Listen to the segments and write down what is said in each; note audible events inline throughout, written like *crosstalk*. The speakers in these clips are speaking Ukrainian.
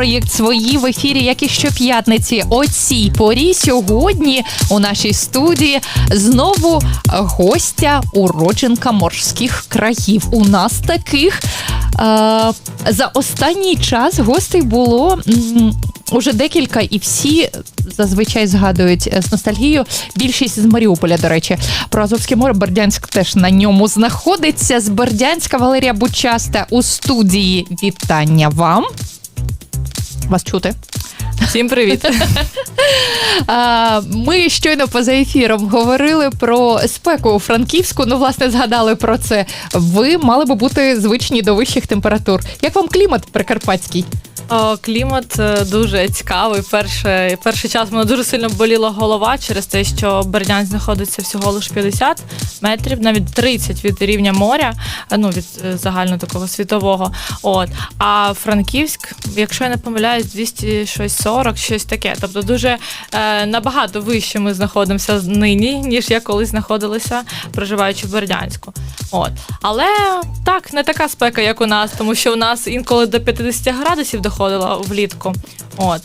проєкт свої в ефірі, як і щоп'ятниці. О цій порі сьогодні у нашій студії знову гостя уродженка морських країв. У нас таких е, за останній час гостей було. Уже декілька, і всі зазвичай згадують е, з ностальгією. Більшість з Маріуполя, до речі, про Азовське море Бердянськ теж на ньому знаходиться. З Бердянська Валерія Бучаста у студії. Вітання вам. Вас чути? Всім привіт. *laughs* Ми щойно поза ефіром говорили про спеку у Франківську. Ну, власне, згадали про це. Ви мали би бути звичні до вищих температур. Як вам клімат прикарпатський? О, клімат е, дуже цікавий. Перший, перший час мене дуже сильно боліла голова через те, що Бердянськ знаходиться всього лише 50 метрів, навіть 30 від рівня моря, е, ну від е, загально такого світового. От а Франківськ, якщо я не помиляюсь, 200 щось 40, щось таке. Тобто дуже е, набагато вище ми знаходимося нині, ніж я колись знаходилася, проживаючи в Бердянську. От. Але так, не така спека, як у нас, тому що у нас інколи до 50 градусів доходило влітку. От.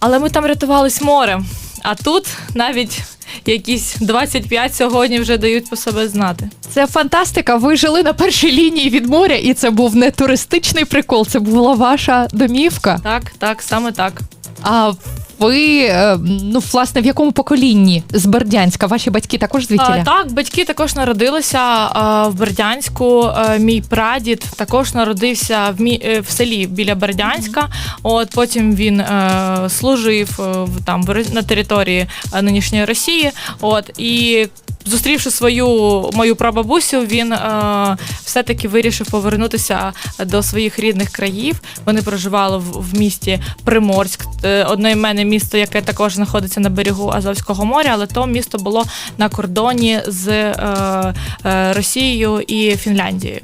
Але ми там рятувались морем. А тут навіть якісь 25 сьогодні вже дають по себе знати. Це фантастика. Ви жили на першій лінії від моря, і це був не туристичний прикол, це була ваша домівка. Так, так, саме так. А ви, е, ну, власне, в якому поколінні з Бердянська? Ваші батьки також звідтіля? А, так, батьки також народилися а, в Бердянську. А, мій прадід також народився в мі, е, в селі біля Бердянська. От потім він е, служив е, там на території е, нинішньої Росії. От і. Зустрівши свою мою прабабусю, він е, все-таки вирішив повернутися до своїх рідних країв. Вони проживали в, в місті Приморськ, е, одноіменне місто, яке також знаходиться на берегу Азовського моря, але то місто було на кордоні з е, е, Росією і Фінляндією.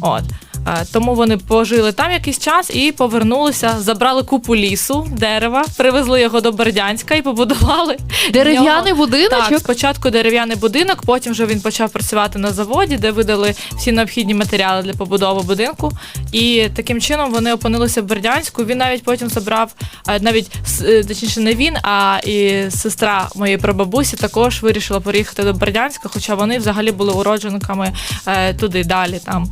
От. Е, Тому вони пожили там якийсь час і повернулися, забрали купу лісу, дерева, привезли його до Бердянська і побудували Дерев'яний нього- будиночок? Так, спочатку дерев'яний будинок, потім вже він почав працювати на заводі, де видали всі необхідні матеріали для побудови будинку. І таким чином вони опинилися в Бердянську. Він навіть потім забрав, е, навіть е, точніше, не він, а і сестра моєї прабабусі також вирішила переїхати до Бердянська, хоча вони взагалі були уродженками туди далі там.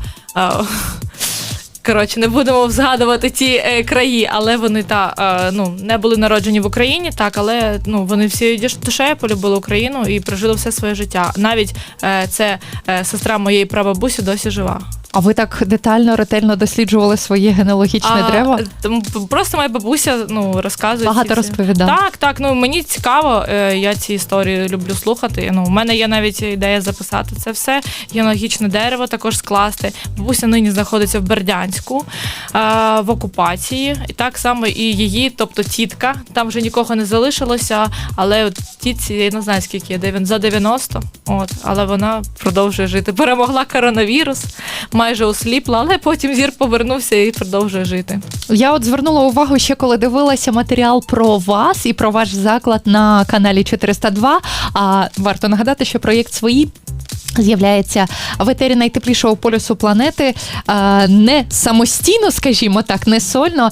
Коротше, не будемо згадувати ті е, краї, але вони та е, ну не були народжені в Україні, так але ну вони всі душею полюбили Україну і прожили все своє життя. Навіть е, це е, сестра моєї прабабусі досі жива. А ви так детально, ретельно досліджували своє генеалогічне А, дерево? е, просто моя бабуся ну розказує Багато ці всі- розповідала. Так, так. Ну мені цікаво. е, Я ці історії люблю слухати. Ну, у мене є навіть ідея записати це все. Генеалогічне дерево також скласти. Бабуся нині знаходиться в Бердянську е, в окупації, і так само і її, тобто тітка. Там вже нікого не залишилося, але от тітці я не знаю скільки є, за 90, От, але вона продовжує жити. Перемогла коронавірус, майже осліпла, але потім зір повернувся і продовжує жити. Я от звернула увагу ще коли дивилася матеріал про вас і про ваш заклад на каналі 402. А варто нагадати, що проєкт свої. З'являється в етері найтеплішого полюсу планети не самостійно, скажімо так, не сольно.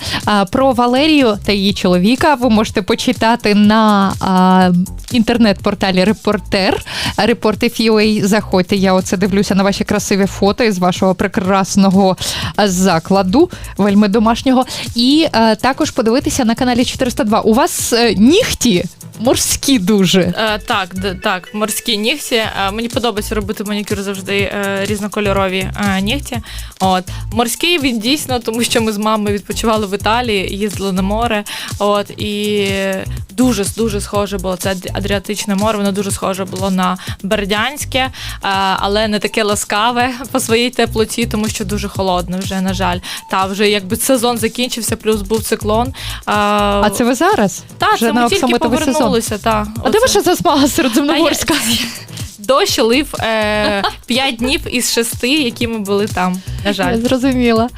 Про Валерію та її чоловіка ви можете почитати на інтернет-порталі Репортер. Репортив.ua. Заходьте. Я оце дивлюся на ваші красиві фото із вашого прекрасного закладу, вельми домашнього. І також подивитися на каналі 402. У вас е, нігті морські дуже. Е, так, так, морські нігті. Е, мені подобається робити манікюр завжди е, різнокольорові е, нігті. От морський він дійсно, тому що ми з мамою відпочивали в Італії, їздили на море. От і дуже дуже схоже було це Адріатичне море. Воно дуже схоже було на Бердянське, е, але не таке ласкаве по своїй теплоті, тому що дуже холодно вже, на жаль. Та вже якби сезон закінчився, плюс був циклон. Е, А це ви зараз? та, вже це ми тільки оксамитовий сезон. повернулися. Та, А де Оце. ваша засмага середземноморська? *laughs* Дощ лив е, 5 днів із 6, які ми були там. На жаль. Я зрозуміла.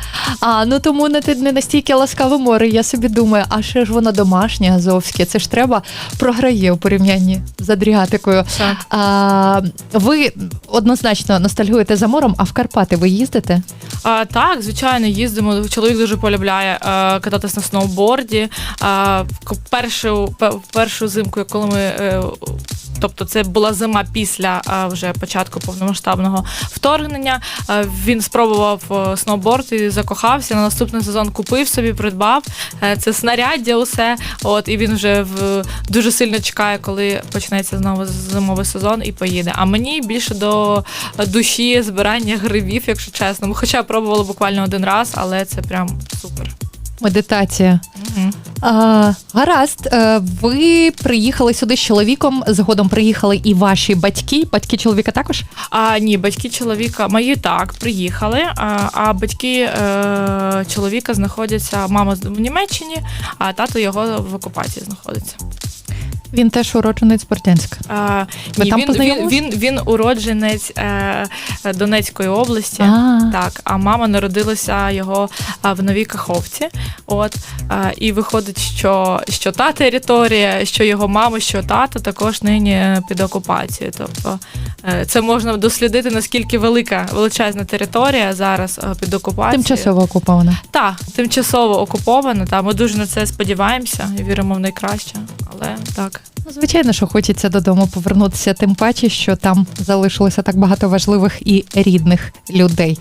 А ну тому не, не настільки ласкаве море. Я собі думаю, а ще ж воно домашнє, азовське. Це ж треба програє у порівнянні з Адріатикою. Так. А, ви однозначно ностальгуєте за морем, а в Карпати ви їздите? А, так, звичайно, їздимо. Чоловік дуже полюбляє е, кататись на сноуборді. А, к- першу, пе- першу зимку, коли ми. Е, Тобто це була зима після вже початку повномасштабного вторгнення. Він спробував е, сноуборд і закохався. На наступний сезон купив собі, придбав. Е, Це снаряддя, усе. От і він вже в дуже сильно чекає, коли почнеться знову зимовий сезон і поїде. А мені більше до душі збирання грибів, якщо чесно. Хоча я пробувала буквально один раз, але це прям супер. Медитація. А, гаразд, е, ви приїхали сюди з чоловіком. Згодом приїхали і ваші батьки. Батьки чоловіка також? А ні, батьки чоловіка мої так приїхали. А, а батьки е, чоловіка знаходяться, мама в Німеччині, а тато його в окупації знаходиться. Він теж уродженець Бердянська. А, Ви ні, там він, він, познайомились? він, він уродженець е, Донецької області. А, Так, а мама народилася його а, в Новій Каховці. От а, і виходить, що, що та територія, що його мама, що тато також нині під окупацією. Тобто е, це можна дослідити, наскільки велика величезна територія зараз е, під окупацією. тимчасово окупована. Так, тимчасово окупована. Та ми дуже на це сподіваємося і віримо в найкраще. Але так. Ну, звичайно, що хочеться додому повернутися, тим паче, що там залишилося так багато важливих і рідних людей.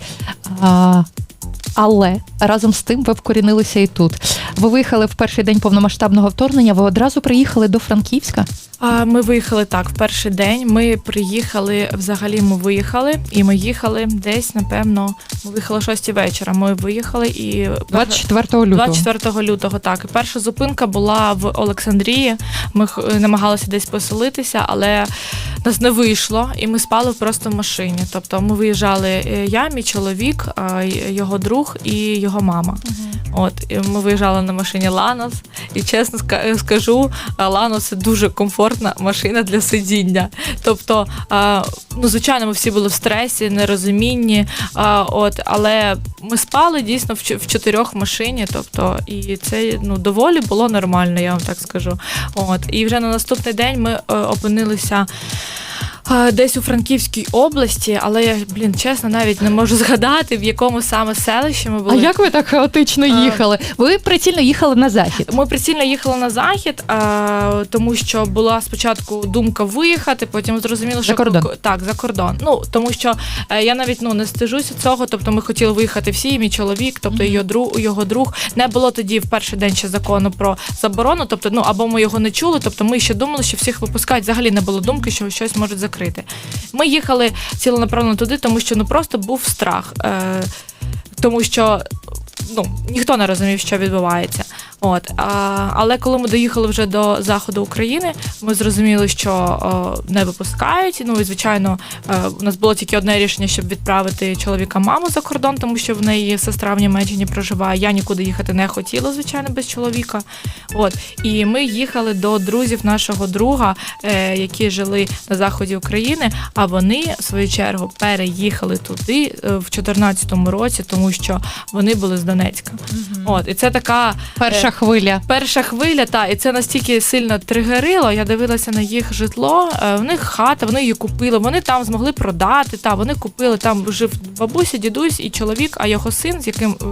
А, але разом з тим ви вкорінилися і тут. Ви виїхали в перший день повномасштабного вторгнення. Ви одразу приїхали до Франківська. Ми виїхали так в перший день. Ми приїхали взагалі. Ми виїхали, і ми їхали десь, напевно, ми виїхали о 6 вечора. Ми виїхали і 24 лютого. 24 лютого. Так, і перша зупинка була в Олександрії. Ми х- намагалися десь поселитися, але нас не вийшло, і ми спали просто в машині. Тобто ми виїжджали е, я, мій чоловік, його друг і його мама. От і ми виїжджали на машині Ланос, і чесно ска- скажу, Ланос дуже комфортна машина для сидіння. Тобто, а, ну звичайно, ми всі були в стресі, нерозумінні. А, от, але ми спали дійсно в, в чотирьох машині. Тобто, і це ну доволі було нормально, я вам так скажу. От і вже на наступний день ми е, опинилися. Десь у Франківській області, але я, блін, чесно, навіть не можу згадати, в якому саме селищі ми були. А як ви так хаотично їхали? Ви прицільно їхали на захід. Ми прицільно їхали на захід, а, тому що була спочатку думка виїхати, потім зрозуміло, що кордон. так за кордон. Ну тому що е, я навіть ну не стежуся цього. Тобто, ми хотіли виїхати всі, і мій чоловік, тобто його друг, його друг. Не було тоді в перший день ще закону про заборону. Тобто, ну або ми його не чули. Тобто, ми ще думали, що всіх випускають. Взагалі не було думки, що щось можуть закрити. Ми їхали ціленаправно туди, тому що ну просто був страх. Е, тому що ну, ніхто не розумів, що відбувається. От, а, але коли ми доїхали вже до заходу України, ми зрозуміли, що о, не випускають. Ну і звичайно, е, у нас було тільки одне рішення, щоб відправити чоловіка маму за кордон, тому що в неї сестра в Німеччині проживає. Я нікуди їхати не хотіла, звичайно, без чоловіка. От і ми їхали до друзів нашого друга, е, які жили на заході України. А вони в свою чергу переїхали туди е, в 2014 році, тому що вони були з Донецька. От і це така Перша хвиля. перша хвиля, та і це настільки сильно тригерило. Я дивилася на їх житло. е, В них хата, вони її купили. Вони там змогли продати. Та вони купили там. Жив бабуся, дідусь і чоловік. А його син, з яким е,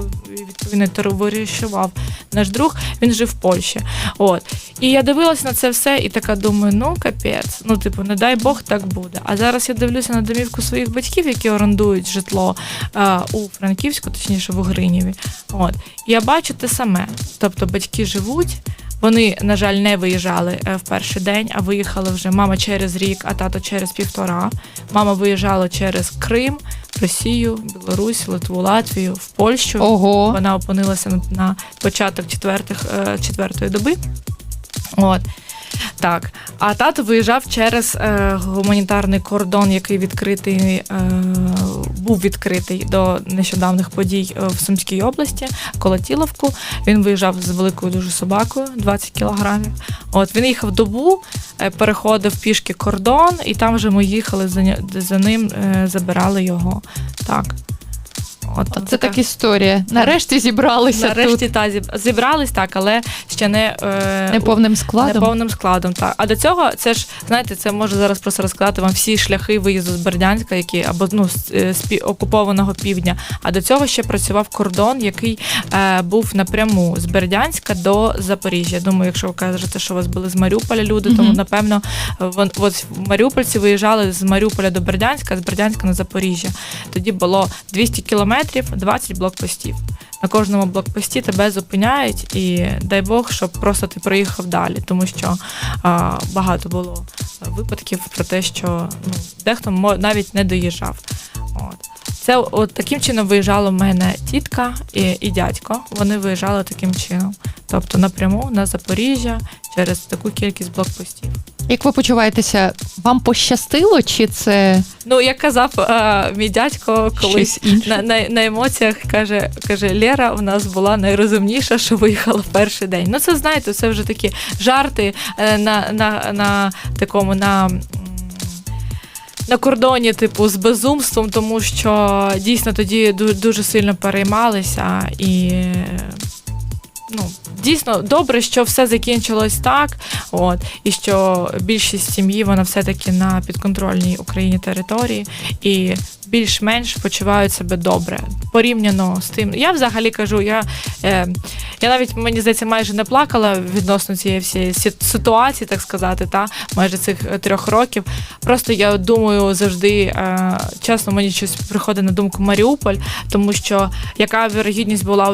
відповідно товаришував наш друг, він жив в Польщі. От і я дивилася на це все, і така думаю, ну капець, ну типу, не дай Бог, так буде. А зараз я дивлюся на домівку своїх батьків, які орендують житло е, у Франківську, точніше в Угринєві. От я бачу те саме. Тобто батьки живуть. Вони, на жаль, не виїжджали е, в перший день, а виїхали вже мама через рік, а тато через півтора. Мама виїжджала через Крим, Росію, Білорусь, Литву, Латвію, в Польщу. Ого. Вона опинилася на, початок четвертих, е, четвертої доби. От. Так. А тато виїжджав через е, гуманітарний кордон, який відкритий е, був відкритий до нещодавних подій е, в Сумській області, Колотіловку. Він виїжджав з великою дуже собакою, 20 кілограмів. От він їхав добу, е, переходив пішки кордон, і там вже ми їхали за, ним, е, забирали його. Так. От, Це така- так історія. Нарешті зібралися Нарешті та зібрались так, але ще не, е, тут неповним складом. Неповним складом, так. А до цього це ж, знаєте, це можу зараз просто розказати вам всі шляхи виїзду з Бердянська, які або ну, з, е, з пі- окупованого півдня. А до цього ще працював кордон, який е, був напряму з Бердянська до Запоріжжя. Я думаю, якщо ви кажете, що у вас були з Маріуполя люди, тому напевно вон, от маріупольці виїжджали з Маріуполя до Бердянська, з Бердянська на Запоріжжя. Тоді було 200 кілометрів, 20 блокпостів. На кожному блокпості тебе зупиняють, і дай Бог, щоб просто ти проїхав далі, тому що а, багато було випадків про те, що ну, дехто навіть не доїжджав. Це от таким чином виїжджала в мене тітка і, і дядько. Вони виїжджали таким чином. Тобто напряму на Запоріжжя через таку кількість блокпостів. Як ви почуваєтеся? Вам пощастило, чи це Ну, як казав е, мій дядько колись на, на, на емоціях каже, каже, Лера у нас була найрозумніша, що виїхала в перший день. Ну, це знаєте, це вже такі жарти е, на, на, на такому на. На кордоні, типу, з безумством, тому що дійсно тоді дуже сильно переймалися і. Ну, дійсно добре, що все закінчилось так, от, і що більшість сім'ї вона все-таки на підконтрольній Україні території, і більш-менш почувають себе добре порівняно з тим. Я взагалі кажу, я, е, я навіть мені здається майже не плакала відносно цієї всієї ситуації, так сказати, та майже цих е, трьох років. Просто я думаю завжди, е, чесно, мені щось приходить на думку Маріуполь, тому що яка вірогідність була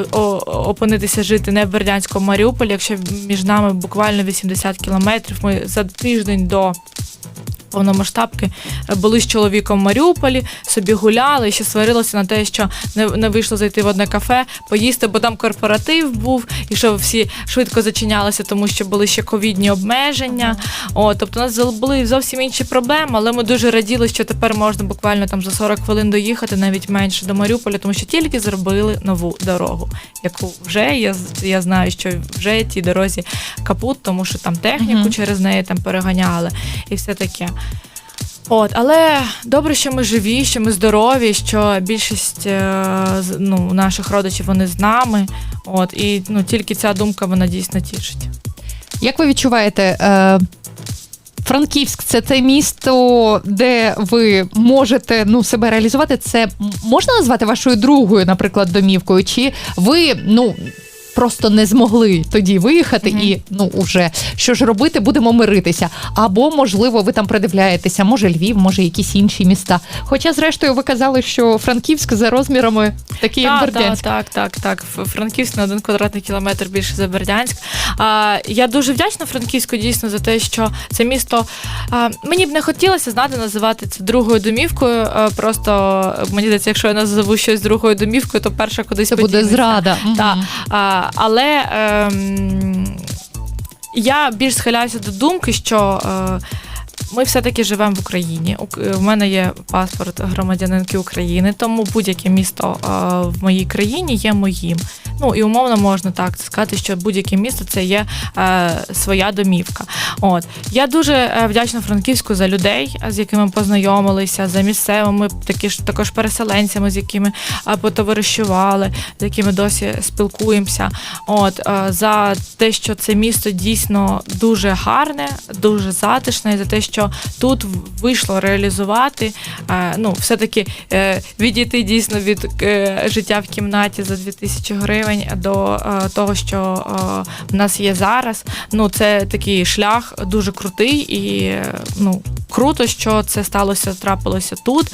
опинитися жити не в Бердянському Маріуполь, якщо між нами буквально 80 кілометрів. Ми за тиждень до. Повномасштабки е, були з чоловіком в Маріуполі, собі гуляли, ще сварилися на те, що не, не вийшло зайти в одне кафе, поїсти, бо там корпоратив був, і що всі швидко зачинялися, тому що були ще ковідні обмеження. О, тобто у нас були зовсім інші проблеми, але ми дуже раділи, що тепер можна буквально там за 40 хвилин доїхати, навіть менше до Маріуполя, тому що тільки зробили нову дорогу, яку вже я, я знаю, що вже тій дорозі капут, тому що там техніку Мгм. через неї там переганяли і все таке. От, але добре, що ми живі, що ми здорові, що більшість е, ну, наших родичів вони з нами. От, і ну, тільки ця думка вона дійсно тішить. Як ви відчуваєте? Е... Франківськ це те місто, де ви можете ну себе реалізувати. Це можна назвати вашою другою, наприклад, домівкою? Чи ви ну просто не змогли тоді виїхати Мгм. і ну уже що ж робити, будемо миритися? Або можливо, ви там придивляєтеся, може Львів, може якісь інші міста. Хоча, зрештою, ви казали, що Франківськ за розмірами такий, як Так, так, так, так, так. Франківськ на один квадратний кілометр більше за Бердянськ. А, я дуже вдячна Франківську дійсно за те, що це місто. А, мені б не хотілося знати, називати це другою домівкою. А, просто мені здається, якщо я назову щось другою домівкою, то перша кудись Це буде подінеться. зрада. Мгм. А, але ем, я більш схиляюся до думки, що е, ми все-таки живемо в Україні. У мене є паспорт громадянинки України, тому будь-яке місто е, в моїй країні є моїм. Ну і умовно можна так сказати, що будь-яке місто це є е, своя домівка. От я дуже е, вдячна Франківську за людей, з якими познайомилися, за місцевими такі ж також переселенцями, з якими е, потоваришували, з якими досі спілкуємося. От е, за те, що це місто дійсно дуже гарне, дуже затишне, і за те, що тут вийшло реалізувати, е, ну все-таки е, відійти дійсно від е, життя в кімнаті за 2000 гривень до того, що в нас є зараз. Ну це такий шлях дуже крутий і ну круто, що це сталося, трапилося тут.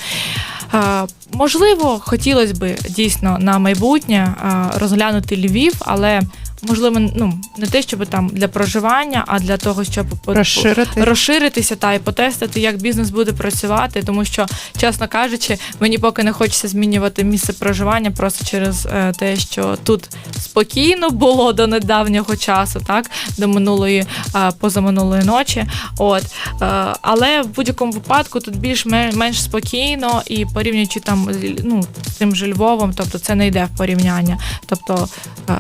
Можливо, хотілося б дійсно на майбутнє розглянути Львів, але можливо, ну не те, щоб там для проживання, а для того, щоб Розширити. розширитися та і потестити, як бізнес буде працювати, тому що, чесно кажучи, мені поки не хочеться змінювати місце проживання просто через е, те, що тут спокійно було до недавнього часу, так до минулої е, позаминулої ночі. От е, але в будь-якому випадку тут більш ме- менш спокійно і порівнюючи там ну, з тим же Львовом, тобто це не йде в порівняння. Тобто е,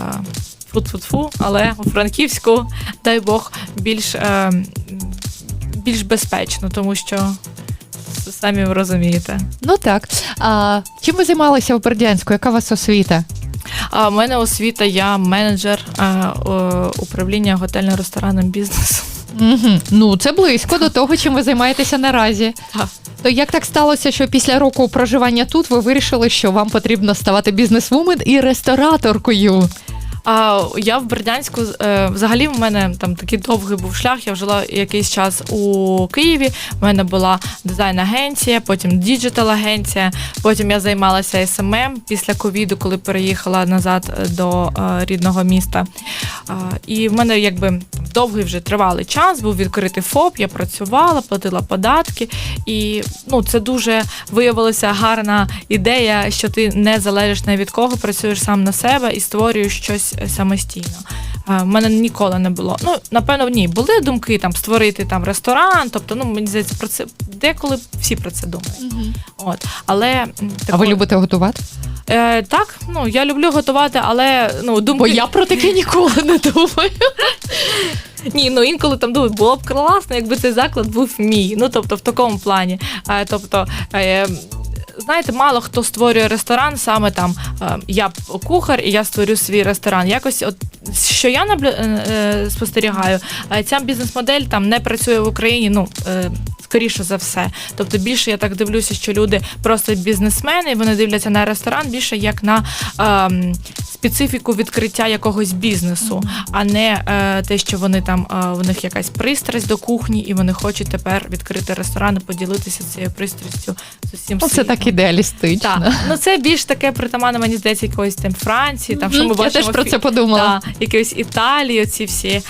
фу-фу-фу, але у Франківську, дай Бог, більш, е, більш безпечно, тому що самі ви розумієте. Ну так. А, чим ви займалися в Бердянську? Яка у вас освіта? А в мене освіта, я менеджер е, управління готельно-ресторанним бізнесом. Угу. Ну, це близько до того, чим ви займаєтеся наразі. Так. То як так сталося, що після року проживання тут ви вирішили, що вам потрібно ставати бізнесвумен і рестораторкою? А я в Бердянську е, взагалі в мене там такий довгий був шлях. Я жила якийсь час у Києві. У мене була дизайн-агенція, потім діджитал-агенція. Потім я займалася СММ після ковіду, коли переїхала назад е, до е, рідного міста. І в мене якби довгий вже тривалий час був відкритий ФОП. Я працювала, платила податки, і ну це дуже виявилася гарна ідея, що ти не залежиш не від кого, працюєш сам на себе і створюєш щось е, самостійно. В мене ніколи не було. Ну, напевно, ні, були думки там створити там ресторан. Тобто, ну мені здається, про це деколи всі про це думають. От, але А ви любите готувати? Е, так, ну я люблю готувати, але ну думки Бо я про таке ніколи не думаю. *laughs* ні, ну інколи там думаю, було б класно, якби цей заклад був мій. Ну тобто в такому плані. Е, тобто. Е, Знаєте, мало хто створює ресторан, саме там е, я кухар і я створю свій ресторан. Якось, от що я наблю, е, е, спостерігаю, е, ця бізнес-модель там не працює в Україні. Ну е, скоріше за все. Тобто, більше я так дивлюся, що люди просто бізнесмени, вони дивляться на ресторан більше як на ем, специфіку відкриття якогось бізнесу, а не е, те, що вони там е, в них якась пристрасть до кухні, і вони хочуть тепер відкрити ресторан і поділитися цією пристрастю з усім Ну, це так ідеалістично. Так, ну це більш таке притаманне, мені здається, якоїсь там Франції, там що ми бачимо. Я теж про це подумала. Да, якоїсь Італії, ці всі е,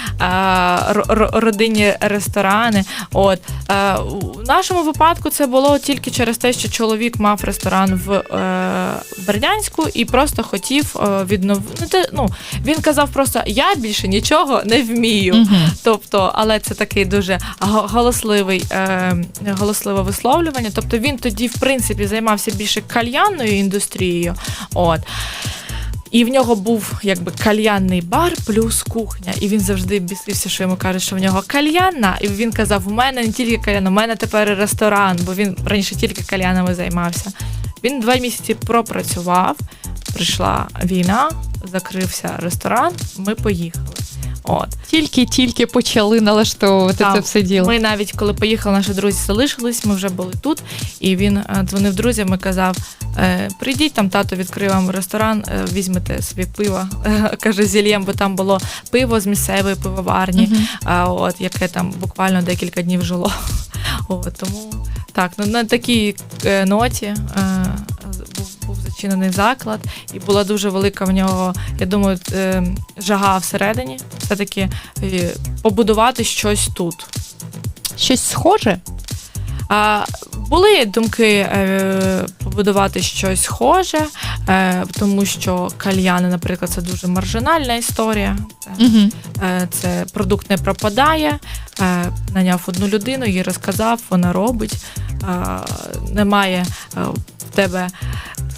ро- ро- родинні ресторани. От е, у нашому випадку це було тільки через те, що чоловік мав ресторан в е, Бердянську і просто хотів е, відновити. Ну він казав просто: я більше нічого не вмію. Мгм. Тобто, але це такий дуже голосливий, е, голосливе висловлювання. Тобто він тоді, в принципі, займався більше кальянною індустрією. От. І в нього був якби кальянний бар плюс кухня. І він завжди бісився, що йому кажуть, що в нього кальянна. І він казав: у мене не тільки кальян, у мене тепер ресторан, бо він раніше тільки кальянами займався. Він два місяці пропрацював, прийшла війна, закрився ресторан, ми поїхали. От. Тільки-тільки почали налаштовувати Так. це все діло. Ми навіть коли поїхали, наші друзі залишились, ми вже були тут, і він е, дзвонив друзям і казав: е, прийдіть там, тато відкрив вам ресторан, е, візьмете собі пиво. *laughs* Каже, зільєм, бо там було пиво з місцевої пивоварні, а, от, яке там буквально декілька днів жило. *laughs* От, тому так, ну, на такій ноті. Зачинений заклад, і була дуже велика в нього, я думаю, е, жага всередині. Все-таки е, побудувати щось тут. Щось схоже? А, були думки е, побудувати щось схоже, е, тому що кальяни, наприклад, це дуже маржинальна історія. Угу. е, це продукт не пропадає. Е, наняв одну людину, їй розказав, вона робить. Е, немає е, в тебе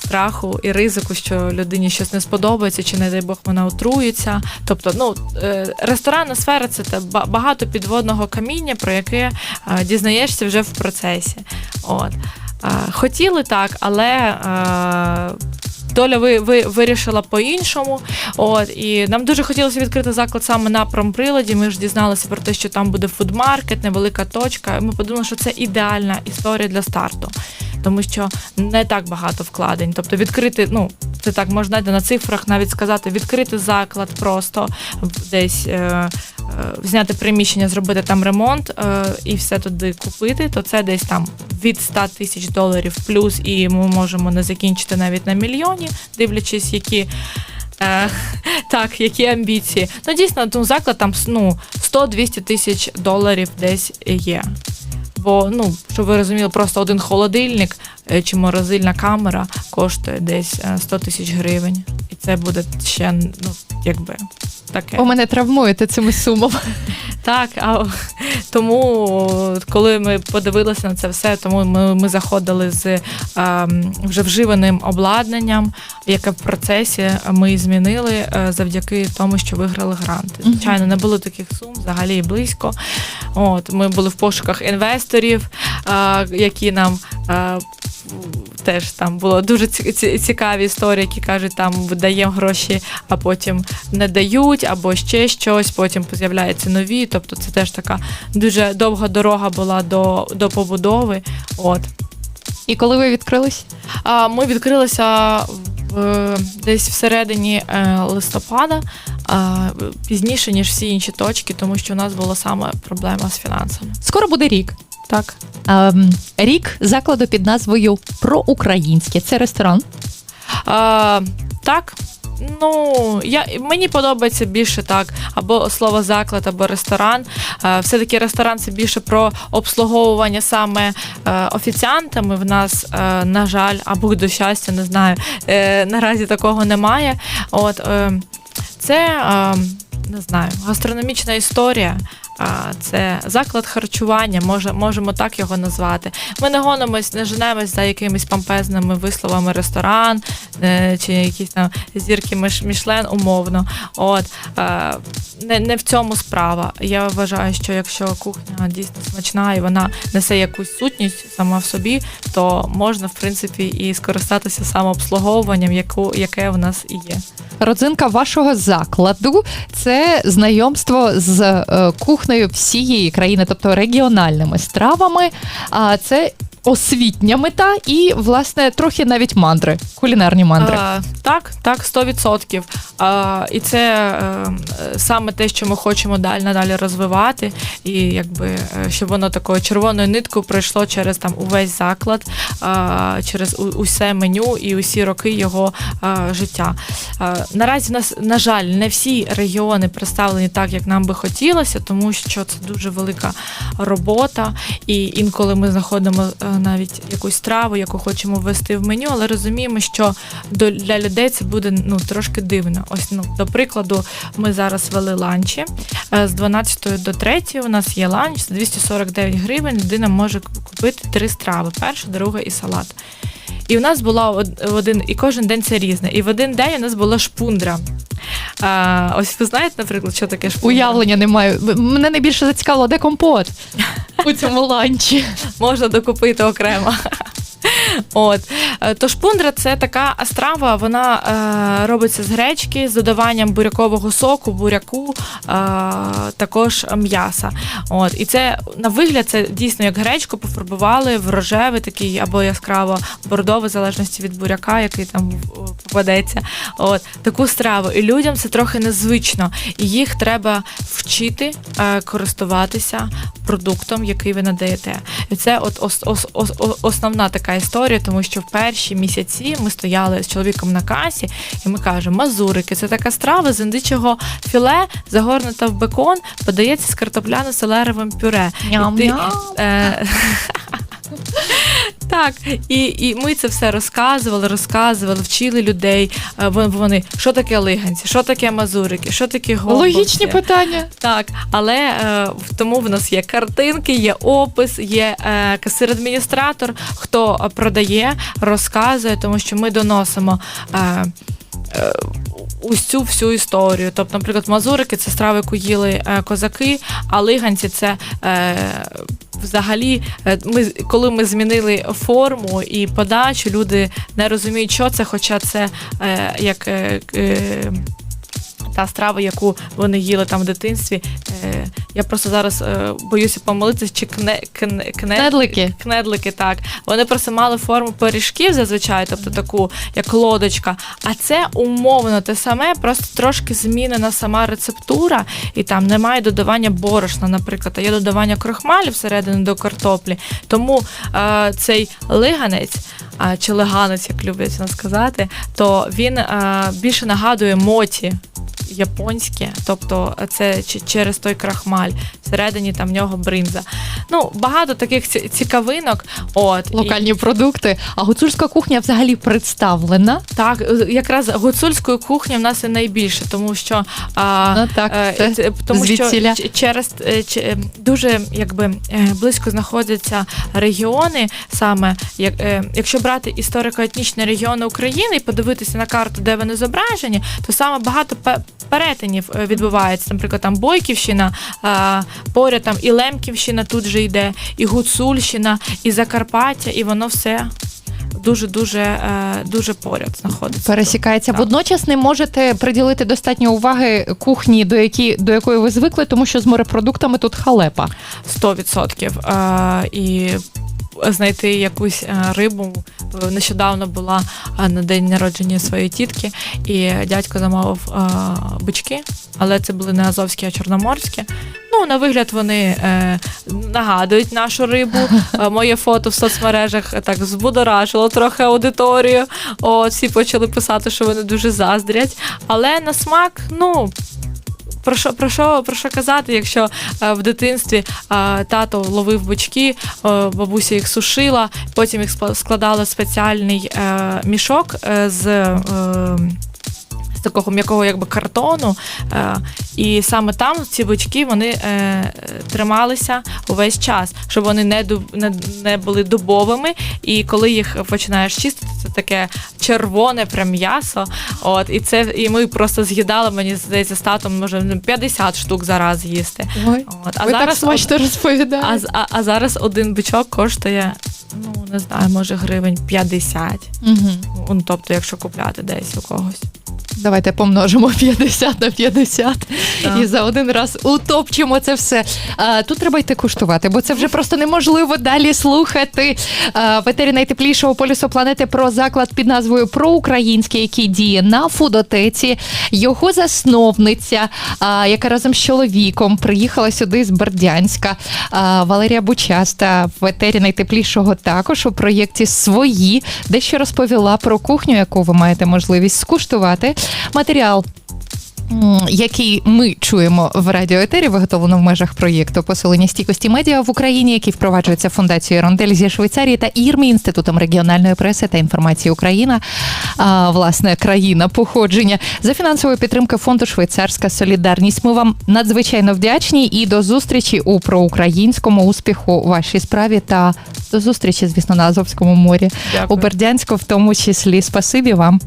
страху і ризику, що людині щось не сподобається, чи не дай Бог вона отруїться. Тобто, ну е, ресторанна сфера це багато підводного каміння, про яке е, дізнаєшся вже в процесі. От. Е, Хотіли так, але. Доля ви, ви вирішила по-іншому. От і нам дуже хотілося відкрити заклад саме на промприладі. Ми ж дізналися про те, що там буде фудмаркет, невелика точка. Ми подумали, що це ідеальна історія для старту, тому що не так багато вкладень. Тобто відкрити, ну це так можна на цифрах навіть сказати, відкрити заклад просто десь. Е, е, Зняти приміщення, зробити там ремонт е, і все туди купити, то це десь там від 100 тисяч доларів плюс, і ми можемо не закінчити навіть на мільйоні, дивлячись, які Е, *laughs* так, які амбіції. Ну, дійсно, ну, заклад там ну, 100-200 тисяч доларів десь є. Бо, ну, щоб ви розуміли, просто один холодильник е, чи морозильна камера коштує десь е, 100 тисяч гривень. І це буде ще, ну, якби. Таке. У мене травмуєте цими сумами. *laughs* Так, а тому, коли ми подивилися на це все, тому ми, ми заходили з ем, вже вживаним обладнанням, яке в процесі ми змінили е, завдяки тому, що виграли гранти. Звичайно, не було таких сум взагалі і близько. От ми були в пошуках інвесторів, е, які нам. Е, Теж там було дуже ці- ці- цікаві історії, які кажуть, там даємо гроші, а потім не дають, або ще щось, потім з'являються нові. Тобто це теж така дуже довга дорога була до, до побудови. От. І коли ви відкрились? А ми відкрилися в, десь всередині е, листопада, а, пізніше, ніж всі інші точки, тому що у нас була саме проблема з фінансами. Скоро буде рік. Так. Ем, рік закладу під назвою Проукраїнське. Це ресторан. А, так. Ну, я, мені подобається більше так, або слово заклад, або ресторан. Е, Все-таки ресторан це більше про обслуговування саме е, офіціантами. В нас, е, на жаль, або до щастя, не знаю. Наразі такого немає. От е, це е, не знаю, гастрономічна історія. Це заклад харчування, може, можемо так його назвати. Ми не гонимось, не женемось за якимись помпезними висловами ресторан е, чи якісь там зірки Міш- Мішлен умовно. От е, не, не в цьому справа. Я вважаю, що якщо кухня дійсно смачна і вона несе якусь сутність сама в собі, то можна в принципі і скористатися самообслуговуванням, яку яке в нас і є. Родзинка вашого закладу це знайомство з е, кухнею всієї країни, тобто регіональними стравами. А це освітня мета і, власне, трохи навіть мандри, кулінарні мандри. А, так, так, 100%. А, і це е, саме те, що ми хочемо далі надалі розвивати, і якби е, щоб воно такою червоною ниткою пройшло через там увесь заклад, а, через усе меню і усі роки його а, життя. А, наразі нас, на жаль, не всі регіони представлені так, як нам би хотілося, тому що це дуже велика робота, і інколи ми знаходимо е, навіть якусь страву, яку хочемо ввести в меню, але розуміємо, що для людей це буде ну трошки дивно. Ось ну до прикладу, ми зараз вели ланчі е, з 12 до 3 У нас є ланч за 249 гривень. Людина може купити три страви: перша, друга і салат. І в нас була од- один, і кожен день це різне. І в один день у нас була шпундра. А, ось ви знаєте, наприклад, що таке шпундра? Уявлення не маю. Мене найбільше зацікавило, де компот *laughs* у цьому ланчі. можна докупити окремо. От Е, то шпундра це така страва, вона е, робиться з гречки з додаванням бурякового соку, буряку, е, також м'яса. От і це на вигляд це дійсно як гречку пофарбували в рожевий такий або яскраво бордовий, в залежності від буряка, який там попадеться. От таку страву. І людям це трохи незвично, і їх треба вчити е, користуватися продуктом, який ви надаєте. І це от ос, ос, ос- основна така історія, тому що в перші місяці ми стояли з чоловіком на касі, і ми кажемо, мазурики це така страва з індичого філе, загорнута в бекон, подається з картопляно-селеровим пюре. І ти- Ням-ням. *laughs* Так, і, і ми це все розказували, розказували, вчили людей. Е, Вони що таке лиганці, що таке мазурики, що таке голубці. Логічні питання. Так, але е, в- тому в нас є картинки, є опис, є е, касир-адміністратор, хто продає, розказує, тому що ми доносимо. Е, е, Цю всю історію. Тобто, наприклад, мазурики це страви, яку їли е, козаки, а лиганці це е, взагалі, е, ми, коли ми змінили форму і подачу, люди не розуміють, що це, хоча це е, як. Е, е, та страва, яку вони їли там в дитинстві. Е, я просто зараз е, боюся помилитися, чи кне, кне, кне, Кнедлики. кнедлики, так. Вони просто мали форму пиріжків зазвичай, тобто таку, як лодочка. А це умовно те саме, просто трошки змінена сама рецептура, і там немає додавання борошна, наприклад, а є додавання крохмалю всередину до картоплі. Тому е, цей лиганець чи леганець, як люблять нас сказати, то він а, більше нагадує моті. Японське, тобто це через той крахмаль, всередині там в нього бринза. Ну, багато таких цікавинок. От і- Локальні продукти. А гуцульська кухня взагалі представлена. так, е, якраз гуцульської кухні в нас і найбільше, тому що а, Ну так, е, це тому що звідсіля. через е, дуже якби близько знаходяться регіони, саме як якщо брати історико-етнічні регіони України і подивитися на карту, де вони зображені, то саме багато перетинів е, відбувається. Наприклад, там Бойківщина, поряд там і Лемківщина тут же йде, і Гуцульщина, і Закарпаття, і воно все. Дуже дуже е, дуже поряд знаходиться. Пересікається. Так. Водночас не можете приділити достатньо уваги кухні, до, які, до якої ви звикли, тому що з морепродуктами тут халепа. 100%. Е, і знайти якусь е, рибу. Нещодавно була е, на день народження своєї тітки, і дядько замовив е, бички, але це були не азовські, а чорноморські. Ну, на вигляд вони е, нагадують нашу рибу. *laughs* Моє фото в соцмережах так збудоражило трохи аудиторію. От, всі почали писати, що вони дуже заздрять. Але на смак, ну. Про що, про, що, про що казати, якщо е, в дитинстві е, тато ловив бочки, е, бабуся їх сушила, потім їх складала в спеціальний мішок з. Такого м'якого якби картону, е, і саме там ці бички вони е, трималися увесь час, щоб вони не, дуб, не, не були дубовими. І коли їх починаєш чистити, це таке червоне прям м'ясо. От і це і ми просто з'їдали, мені здається, з татом може ну, 50 штук за раз їсти. Ой, От а ви так зараз смачно розповідаєте. а, а, а зараз один бичок коштує. Ну, не знаю, може гривень 50. Угу. Ну, тобто, якщо купляти десь у когось. Давайте помножимо *laughs* 50 на 50 Так. і за один раз утопчемо це все. А, тут треба йти куштувати, бо це вже просто неможливо далі слухати. А, в етері найтеплішого полюсу планети про заклад під назвою Проукраїнський, який діє на фудотеці. Його засновниця, а, яка разом з чоловіком приїхала сюди з Бердянська. А, Валерія Бучаста в етері найтеплішого також у проєкті свої, дещо розповіла про кухню, яку ви маєте можливість скуштувати. Матеріал. Який ми чуємо в радіоетері, виготовлено в межах проєкту посилення стійкості медіа в Україні, який впроваджується фундацією Рондель зі Швейцарії та ІРМІ інститутом регіональної преси та інформації Україна, а, власне країна походження за фінансової підтримки фонду Швейцарська Солідарність. Ми вам надзвичайно вдячні і до зустрічі у проукраїнському успіху вашій справі та до зустрічі, звісно, на Азовському морі у Дякую. Бердянську, в тому числі. Спасибі вам.